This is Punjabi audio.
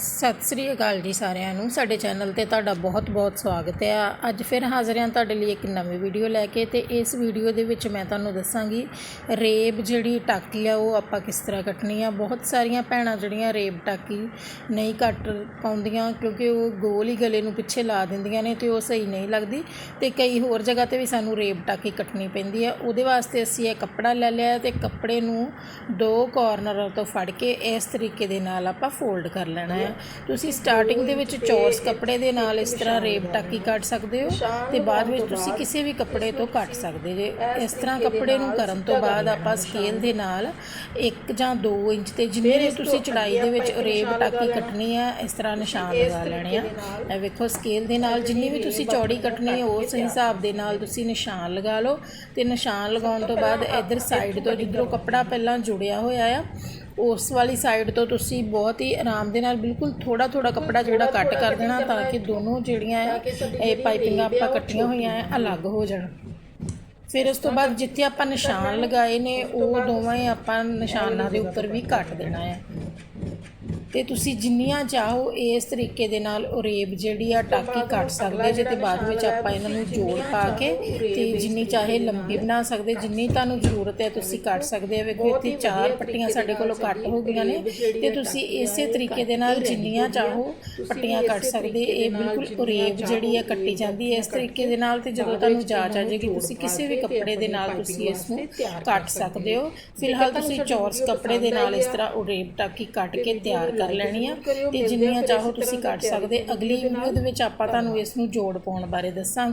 ਸਤਿ ਸ੍ਰੀ ਅਕਾਲ ਜੀ ਸਾਰਿਆਂ ਨੂੰ। ਸਾਡੇ ਚੈਨਲ ਤੇ ਤੁਹਾਡਾ ਬਹੁਤ-ਬਹੁਤ ਸਵਾਗਤ ਹੈ। ਅੱਜ ਫਿਰ ਹਾਜ਼ਰ ਹਾਂ ਤੁਹਾਡੇ ਲਈ ਇੱਕ ਨਵੀਂ ਵੀਡੀਓ ਲੈ ਕੇ ਤੇ ਇਸ ਵੀਡੀਓ ਦੇ ਵਿੱਚ ਮੈਂ ਤੁਹਾਨੂੰ ਦੱਸਾਂਗੀ ਰੇਬ ਜਿਹੜੀ ਟਾਕੀ ਆ, ਉਹ ਆਪਾਂ ਕਿਸ ਤਰ੍ਹਾਂ ਕੱਟਣੀ ਆ। ਬਹੁਤ ਸਾਰੀਆਂ ਭੈਣਾਂ ਜਿਹੜੀਆਂ ਰੇਬ ਟਾਕੀ ਨਹੀਂ ਕੱਟ ਪਾਉਂਦੀਆਂ ਕਿਉਂਕਿ ਉਹ ਗੋਲ ਹੀ ਗਲੇ ਨੂੰ ਪਿੱਛੇ ਲਾ ਦਿੰਦੀਆਂ ਨੇ ਤੇ ਉਹ ਸਹੀ ਨਹੀਂ ਲੱਗਦੀ ਤੇ ਕਈ ਹੋਰ ਜਗ੍ਹਾ ਤੇ ਵੀ ਸਾਨੂੰ ਰੇਬ ਟਾਕੀ ਕੱਟਣੀ ਪੈਂਦੀ ਆ। ਉਹਦੇ ਵਾਸਤੇ ਅਸੀਂ ਇਹ ਕੱਪੜਾ ਲੈ ਲਿਆ ਤੇ ਕੱਪੜੇ ਨੂੰ ਦੋ ਕਾਰਨਰਾਂ ਤੋਂ ਫੜ ਕੇ ਇਸ ਤਰੀਕੇ ਦੇ ਨਾਲ ਆਪਾਂ ਫੋਲਡ ਕਰ ਲੈਣਾ ਹੈ। ਤੁਸੀਂ ਸਟਾਰਟਿੰਗ ਦੇ ਵਿੱਚ ਚੌਰਸ ਕੱਪੜੇ ਦੇ ਨਾਲ ਇਸ ਤਰ੍ਹਾਂ ਰੇਬ ਟਾਕੀ ਕੱਟ ਸਕਦੇ ਹੋ ਤੇ ਬਾਅਦ ਵਿੱਚ ਤੁਸੀਂ ਕਿਸੇ ਵੀ ਕੱਪੜੇ ਤੋਂ ਕੱਟ ਸਕਦੇ ਜੇ। ਇਸ ਤਰ੍ਹਾਂ ਕੱਪੜੇ ਨੂੰ ਕਰਨ ਤੋਂ ਬਾਅਦ ਆਪਾਂ ਸਕੇਲ ਦੇ ਨਾਲ 1 ਜਾਂ 2 ਇੰਚ ਤੇ ਜਿੰਨੀ ਵੀ ਤੁਸੀਂ ਚੜਾਈ ਦੇ ਵਿੱਚ ਰੇਬ ਟਾਕੀ ਕੱਟਣੀ ਹੈ ਇਸ ਤਰ੍ਹਾਂ ਨਿਸ਼ਾਨ ਲਗਾ ਲੈਣੇ ਆ। ਇਹ ਵੇਖੋ ਸਕੇਲ ਦੇ ਨਾਲ ਜਿੰਨੀ ਵੀ ਤੁਸੀਂ ਚੌੜੀ ਕੱਟਣੀ ਹੈ ਉਸ ਹਿਸਾਬ ਦੇ ਨਾਲ ਤੁਸੀਂ ਨਿਸ਼ਾਨ ਲਗਾ ਲਓ। ਤੇ ਨਿਸ਼ਾਨ ਲਗਾਉਣ ਤੋਂ ਬਾਅਦ ਇਧਰ ਸਾਈਡ ਤੋਂ ਜਿੱਧਰੋਂ ਕੱਪੜਾ ਪਹਿਲਾਂ ਜੁੜਿਆ ਹੋਇਆ ਆ ਉਸ ਵਾਲੀ ਸਾਈਡ ਤੋਂ ਤੁਸੀਂ ਬਹੁਤ ਹੀ ਆਰਾਮ ਦੇ ਨਾਲ ਬਿਲਕੁਲ ਥੋੜਾ ਥੋੜਾ ਕੱਪੜਾ ਜਿਹੜਾ ਕੱਟ ਕਰ ਦੇਣਾ ਤਾਂ ਕਿ ਦੋਨੋਂ ਜਿਹੜੀਆਂ ਇਹ ਪਾਈਪਿੰਗਾਂ ਆਪਾਂ ਕੱਟੀਆਂ ਹੋਈਆਂ ਆ ਅਲੱਗ ਹੋ ਜਾਣ। ਫਿਰ ਉਸ ਤੋਂ ਬਾਅਦ ਜਿੱਥੇ ਆਪਾਂ ਨਿਸ਼ਾਨ ਲਗਾਏ ਨੇ ਉਹ ਦੋਵੇਂ ਆਪਾਂ ਨਿਸ਼ਾਨਾਂ ਦੇ ਉੱਪਰ ਵੀ ਕੱਟ ਦੇਣਾ ਹੈ। ਤੇ ਤੁਸੀਂ ਜਿੰਨੀਆਂ ਚਾਹੋ ਇਸ ਤਰੀਕੇ ਦੇ ਨਾਲ ਉਰੇਬ ਜਿਹੜੀ ਆ ਟਾਕੀ ਕੱਟ ਸਕਦੇ ਜੇ ਤੇ ਬਾਅਦ ਵਿੱਚ ਆਪਾਂ ਇਹਨਾਂ ਨੂੰ ਜੋੜ ਪਾ ਕੇ ਤੇ ਜਿੰਨੀ ਚਾਹੇ ਲੰਬੀ ਬਣਾ ਸਕਦੇ, ਜਿੰਨੀ ਤੁਹਾਨੂੰ ਜ਼ਰੂਰਤ ਹੈ ਤੁਸੀਂ ਕੱਟ ਸਕਦੇ ਹੋ ਵੇਖੋ ਇੱਥੇ ਚਾਰ ਪੱਟੀਆਂ ਸਾਡੇ ਕੋਲੋਂ ਕੱਟ ਹੋ ਗਈਆਂ ਨੇ ਤੇ ਤੁਸੀਂ ਇਸੇ ਤਰੀਕੇ ਦੇ ਨਾਲ ਜਿੰਨੀਆਂ ਚਾਹੋ ਪੱਟੀਆਂ ਕੱਟ ਸਕਦੇ। ਇਹ ਬਿਲਕੁਲ ਉਰੇਬ ਜਿਹੜੀ ਹੈ ਕੱਟੀ ਜਾਂਦੀ ਹੈ। ਇਸ ਤਰੀਕੇ ਦੇ ਨਾਲ ਤੇ ਜਦੋਂ ਤੁਹਾਨੂੰ ਜਾਚ ਆ ਜਾਏਗੀ, ਤੁਸੀਂ ਕਿਸੇ ਵੀ ਕੱਪੜੇ ਦੇ ਨਾਲ ਤੁਸੀਂ ਇਸ ਨੂੰ ਕੱਟ ਸਕਦੇ ਹੋ। ਫਿਲਹਾਲ ਤੁਸੀਂ ਚੌਰਸ ਕੱਪੜੇ ਦੇ ਨਾਲ ਇਸ ਤਰ੍ਹਾਂ ਉਰੇਬ ਟਾਕੀ ਕੱਟ ਕੇ ਤਿਆਰ ਕਰ ਲੈਣੀ ਆ ਤੇ ਜਿੰਨੀਆਂ ਚਾਹੋ ਤੁਸੀਂ ਕੱਟ ਸਕਦੇ ਅਗਲੀ ਵੀਡੀਓ ਦੇ ਵਿੱਚ ਆਪਾਂ ਤੁਹਾਨੂੰ ਇਸ ਨੂੰ ਜੋੜ ਪਾਉਣ ਬਾਰੇ ਦੱਸਾਂਗੇ।